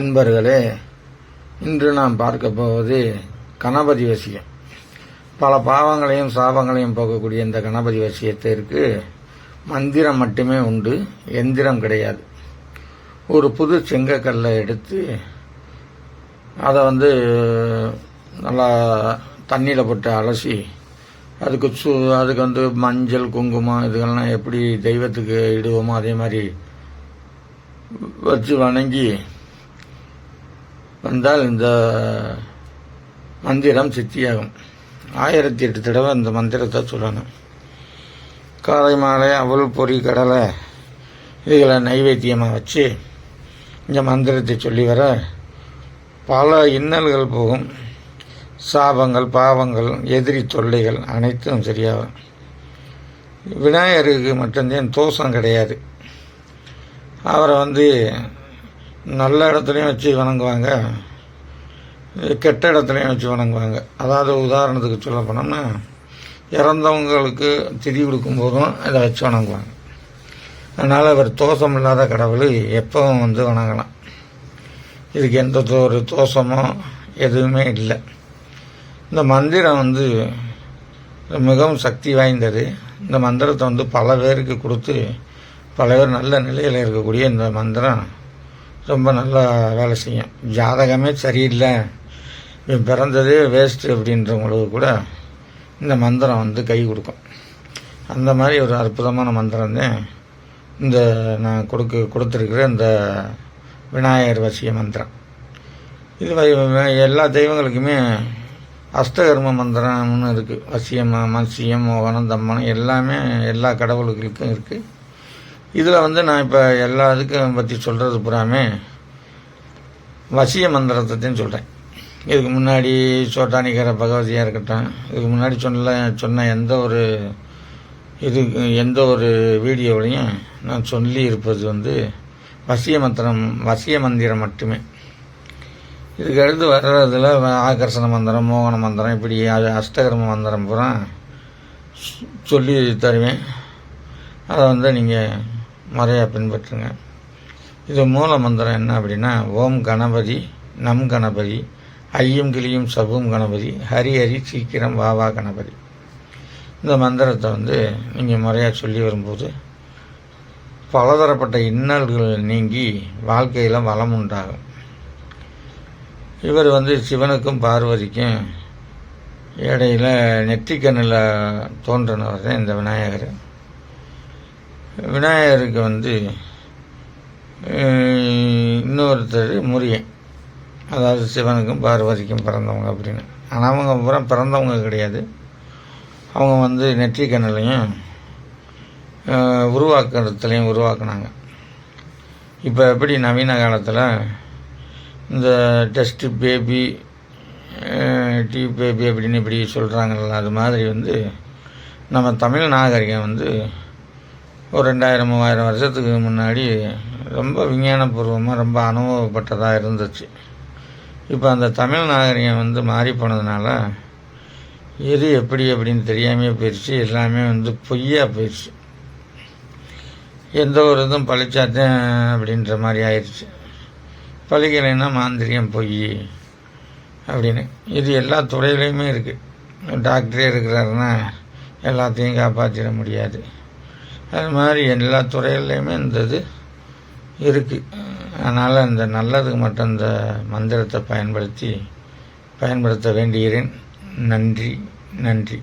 அன்பர்களே இன்று நாம் பார்க்க போவது கணபதி வசியம். பல பாவங்களையும் சாபங்களையும் போகக்கூடிய இந்த கணபதி வசியத்திற்கு மந்திரம் மட்டுமே உண்டு எந்திரம் கிடையாது. ஒரு புது செங்கக்கல்லை எடுத்து அதை வந்து நல்லா தண்ணியில் போட்டு அலசி அதுக்கு சு அதுக்கு வந்து மஞ்சள் குங்குமம் இதுகள்லாம் எப்படி தெய்வத்துக்கு இடுவோமோ அதே மாதிரி வச்சு வணங்கி வந்தால் இந்த மந்திரம் சித்தியாகும். ஆயிரத்தி எட்டு தடவை இந்த மந்திரத்தை சொல்லணும். காலை மாலை அவள் பொறி கடலை இதுகளை நைவேத்தியமாக வச்சு இந்த மந்திரத்தை சொல்லி வர பல இன்னல்கள் போகும். சாபங்கள் பாவங்கள் எதிரி தொல்லைகள் அனைத்தும் சரியாகும். விநாயகருக்கு மட்டும்தான் தோஷம் கிடையாது. அவரை வந்து நல்ல இடத்துலையும் வச்சு வணங்குவாங்க கெட்ட இடத்துலையும் வச்சு வணங்குவாங்க. அதாவது உதாரணத்துக்கு சொல்ல போனோம்னா இறந்தவங்களுக்கு திதி கொடுக்கும்போதும் இதை வச்சு வணங்குவாங்க. அதனால் அவர் தோஷம் இல்லாத கடவுள் எப்பவும் வந்து வணங்கலாம். இதுக்கு எந்த ஒரு தோஷமோ எதுவுமே இல்லை. இந்த மந்திரம் வந்து மிகவும் சக்தி வாய்ந்தது. இந்த மந்திரத்தை வந்து பல பேருக்கு கொடுத்து பல பேர் நல்ல நிலையில் இருக்கக்கூடிய இந்த மந்திரம் ரொம்ப நல்லா வேலை செய்யும். ஜாதகமே சரியில்லை. இவன் பிறந்ததே வேஸ்ட்டு அப்படின்றவங்களுக்கு கூட இந்த மந்திரம் வந்து கை கொடுக்கும். அந்த மாதிரி ஒரு அற்புதமான மந்திரம் தான் இந்த நான் கொடுக்க கொடுத்துருக்குற இந்த விநாயகர் வசிய மந்திரம். இது எல்லா தெய்வங்களுக்குமே அஸ்தகர்ம மந்திரம்னு இருக்குது வசியம் மசியம் மோகனம் தம்மனம் எல்லாமே எல்லா கடவுள்களுக்கும் இருக்குது இதில் வந்து நான் இப்போ எல்லா இதுக்கும் பற்றி சொல்கிறது பூராமே வசிய மந்திரத்தையும் சொல்கிறேன் இதுக்கு முன்னாடி சோட்டானிக்கிற பகவதியாக இருக்கட்டும் இதுக்கு முன்னாடி சொன்ன சொன்ன எந்த ஒரு இது எந்த ஒரு வீடியோவிலையும் நான் சொல்லி இருப்பது வந்து வசிய மந்திரம் வசிய மந்திரம் மட்டுமே. இதுக்கு அடுத்து வர்றதுல ஆகர்ஷண மந்திரம் மோகன மந்திரம் இப்படி அஷ்டகர்ம மந்திரம் பூரா சொல்லி தருவேன். அதை வந்து நீங்கள் முறையாக பின்பற்றுங்க. இது மூல மந்திரம் என்ன அப்படின்னா ஓம் கணபதி நம் கணபதி ஐயும் கிளியும் சபும் கணபதி ஹரி ஹரி சீக்கிரம் வா வா கணபதி. இந்த மந்திரத்தை வந்து நீங்கள் முறையாக சொல்லி வரும்போது பலதரப்பட்ட இன்னல்கள் நீங்கி வாழ்க்கையில் வளம் உண்டாகும். இவர் வந்து சிவனுக்கும் பார்வதிக்கும் இடையில நெற்றிக்கண்ணில் தோன்றினவர் தான் இந்த விநாயகர். விநாயகருக்கு வந்து இன்னொருத்தர் முரியன் அதாவது சிவனுக்கும் பார்வதிக்கும் பிறந்தவங்க அப்படின்னு. ஆனால் அவங்க பூரா பிறந்தவங்க கிடையாது. அவங்க வந்து நெற்றிக்கண்ணிலையும் உருவாக்குறதுலையும் உருவாக்குனாங்க. இப்போ எப்படி நவீன காலத்தில் இந்த டெஸ்ட் பேபி டி பேபி அப்படின்னு இப்படி சொல்கிறாங்கல்ல அது மாதிரி வந்து நம்ம தமிழ் நாகரிகம் வந்து ஒரு ரெண்டாயிரம் மூவாயிரம் வருஷத்துக்கு முன்னாடி ரொம்ப விஞ்ஞானபூர்வமாக ரொம்ப அனுபவப்பட்டதாக இருந்துச்சு. இப்போ அந்த தமிழ் நாகரிகம் வந்து மாறி போனதுனால எது எப்படி அப்படின்னு தெரியாமையே போயிடுச்சு எல்லாமே வந்து பொய்யா போயிடுச்சு எந்த ஒரு இதுவும் பழிச்சாத்தேன் அப்படின்ற மாதிரி ஆயிடுச்சு பழிக்கலைன்னா மாந்திரியம் பொய் அப்படின்னு. இது எல்லா துறையிலையுமே இருக்குது டாக்டரே இருக்கிறாருன்னா எல்லாத்தையும் காப்பாற்றிட முடியாது. அது மாதிரி எல்லா துறையிலையுமே இந்த இது இருக்குது அதனால் அந்த நல்லதுக்கு மட்டும் இந்த மந்திரத்தை பயன்படுத்தி பயன்படுத்த வேண்டுகிறேன். நன்றி நன்றி.